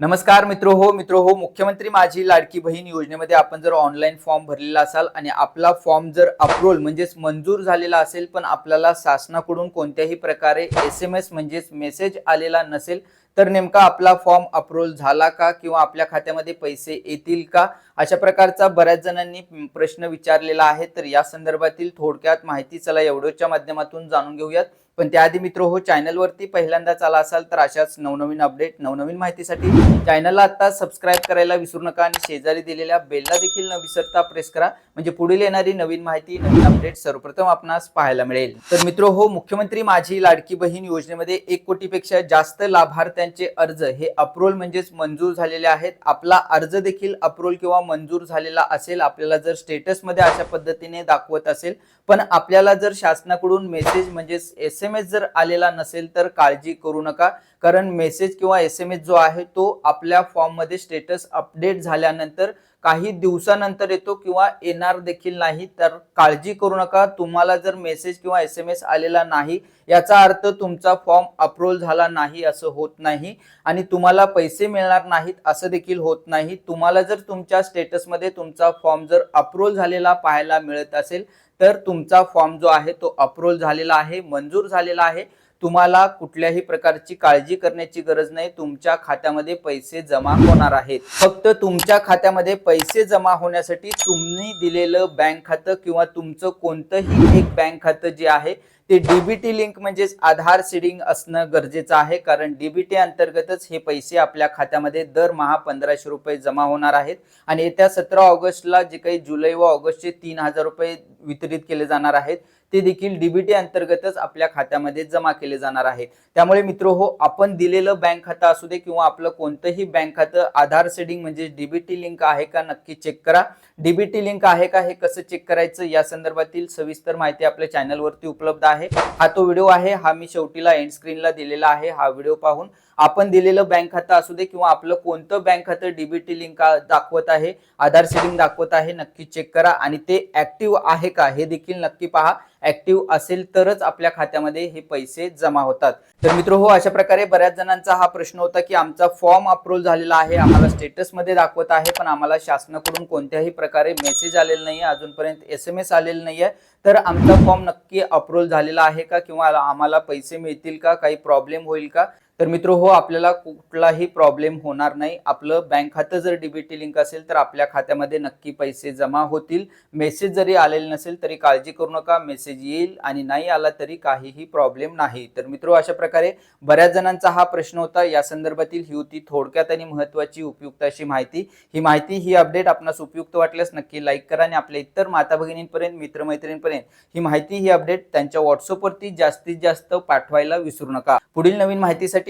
नमस्कार मित्र हो मित्र हो मुख्यमंत्री माझी लाडकी बहीण योजनेमध्ये आपण जर ऑनलाईन फॉर्म भरलेला असाल आणि आपला फॉर्म जर अप्रुव्हल म्हणजेच मंजूर झालेला असेल पण आपल्याला शासनाकडून कोणत्याही प्रकारे एस एम एस म्हणजेच मेसेज आलेला नसेल तर नेमका आपला फॉर्म अप्रुव्हल झाला का किंवा आपल्या खात्यामध्ये पैसे येतील का? अशा प्रकारचा बऱ्याच जणांनी प्रश्न विचारलेला आहे. तर या संदर्भातील थोडक्यात माहिती चला एवढ्याच्या माध्यमातून जाणून घेऊयात. पण त्याआधी मित्र हो चॅनलवरती पहिल्यांदाच आला असाल तर अशाच नवनवीन अपडेट नवनवीन माहितीसाठी चॅनलला आता सबस्क्राईब करायला विसरू नका आणि शेजारी दिलेल्या बेलला देखील न विसरता प्रेस करा. म्हणजे पुढील येणारी नवीन माहिती नवीन अपडेट सर्वप्रथम आपणास पाहायला मिळेल. तर मित्र हो मुख्यमंत्री माझी लाडकी बहीण योजनेमध्ये एक कोटीपेक्षा जास्त लाभार्थ्यांचे अर्ज हे अप्रोल म्हणजेच मंजूर झालेले आहेत. आपला अर्ज देखील अप्रोल किंवा मंजूर झालेला असेल आपल्याला जर स्टेटसमध्ये अशा पद्धतीने दाखवत असेल पण आपल्याला जर शासनाकडून मेसेज म्हणजेच एस एम एस जर आलेला नसेल तर काळजी करू नका. कारण मेसेज किंवा एस एम एस जो आहे तो आपल्या फॉर्ममध्ये स्टेटस अपडेट झाल्यानंतर काही दिवसानंतर येतो किंवा येणार देखील नाही तर काळजी करू नका. तुम्हाला जर मेसेज किंवा एस एम एस आलेला नाही याचा अर्थ तुमचा फॉर्म अप्रूव्हल झाला नाही असं होत नाही आणि तुम्हाला पैसे मिळणार नाहीत असं देखील होत नाही. तुम्हाला जर तुमच्या स्टेटसमध्ये तुमचा फॉर्म जर अप्रूव्हल झालेला पाहायला मिळत असेल तर तुमचा फॉर्म जो आहे तो अप्रूव्हल झालेला आहे मंजूर झालेला आहे. तुम्हाला कुठल्याही प्रकारची काळजी करण्याची गरज नाही. तुमच्या खात्यामध्ये पैसे जमा होणार आहेत. फक्त तुमच्या खात्यामध्ये पैसे जमा होण्यासाठी तुम्ही दिलेलं बँक खातं किंवा तुमचं कोणतंही एक बँक खातं जे आहे ते डीबीटी लिंक म्हणजेच आधार सीडिंग असणं गरजेचं आहे. कारण डीबीटी अंतर्गतच हे पैसे आपल्या खात्यामध्ये दरमहा पंधराशे रुपये जमा होणार आहेत. आणि येत्या सतरा ऑगस्टला जे काही जुलै व ऑगस्टचे तीन हजार रुपये वितरित केले जाणार आहेत. ते देखील डीबीटी अंतर्गतच आपल्या खात्यामध्ये जमा केले जाणार आहे. त्यामुळे मित्र हो आपण दिलेलं बँक खातं असू दे किंवा आपलं कोणतंही बँक खातं आधार सेडिंग म्हणजे डीबीटी लिंक आहे का नक्की चेक करा. डीबीटी लिंक आहे का हे कसं चेक करायचं या संदर्भातील सविस्तर माहिती आपल्या चॅनलवरती उपलब्ध आहे. हा तो व्हिडिओ आहे हा मी शेवटीला एंड स्क्रीनला दिलेला आहे हा व्हिडिओ पाहून आपण दिलेलं बँक खातं असू दे किंवा आपलं कोणतं बँक खातं डीबीटी लिंक दाखवत आहे आधार सेडिंग दाखवत आहे नक्की चेक करा. आणि ते ऍक्टिव्ह आहे का हे देखील नक्की पहा. ऍक्टिव्ह असेल तरच आपल्या खात्यामध्ये हे पैसे जमा होतात. तर मित्र हो अशा प्रकारे बऱ्याच जणांचा हा प्रश्न होता की आमचा फॉर्म अप्रूव्ह झालेला आहे आम्हाला स्टेटसमध्ये दाखवत आहे पण आम्हाला शासनाकडून कोणत्याही प्रकारे मेसेज आलेला नाही अजूनपर्यंत एस एम एस आलेला नाहीये. तर आमचा फॉर्म नक्की अप्रूव्ह झालेला आहे का किंवा आम्हाला पैसे मिळतील का काही प्रॉब्लेम होईल का? तर मित्र हो आपल्याला कुठलाही प्रॉब्लेम होणार नाही. आपलं बँक खातं जर डीबीटी लिंक असेल तर आपल्या खात्यामध्ये नक्की पैसे जमा होतील. मेसेज जरी आलेले नसेल तरी काळजी करू नका. मेसेज येईल आणि नाही आला तरी काहीही प्रॉब्लेम नाही. तर मित्र अशा प्रकारे बऱ्याच जणांचा हा प्रश्न होता. या संदर्भातील ही होती थोडक्यात आणि महत्वाची उपयुक्त अशी माहिती. ही माहिती ही अपडेट आपणास उपयुक्त वाटल्यास नक्की लाईक करा आणि आपल्या इतर माता भगिनींपर्यंत मित्रमैत्रिणींपर्यंत ही माहिती ही अपडेट त्यांच्या व्हॉट्सअपवरती जास्तीत जास्त पाठवायला विसरू नका. पुढील नवीन माहितीसाठी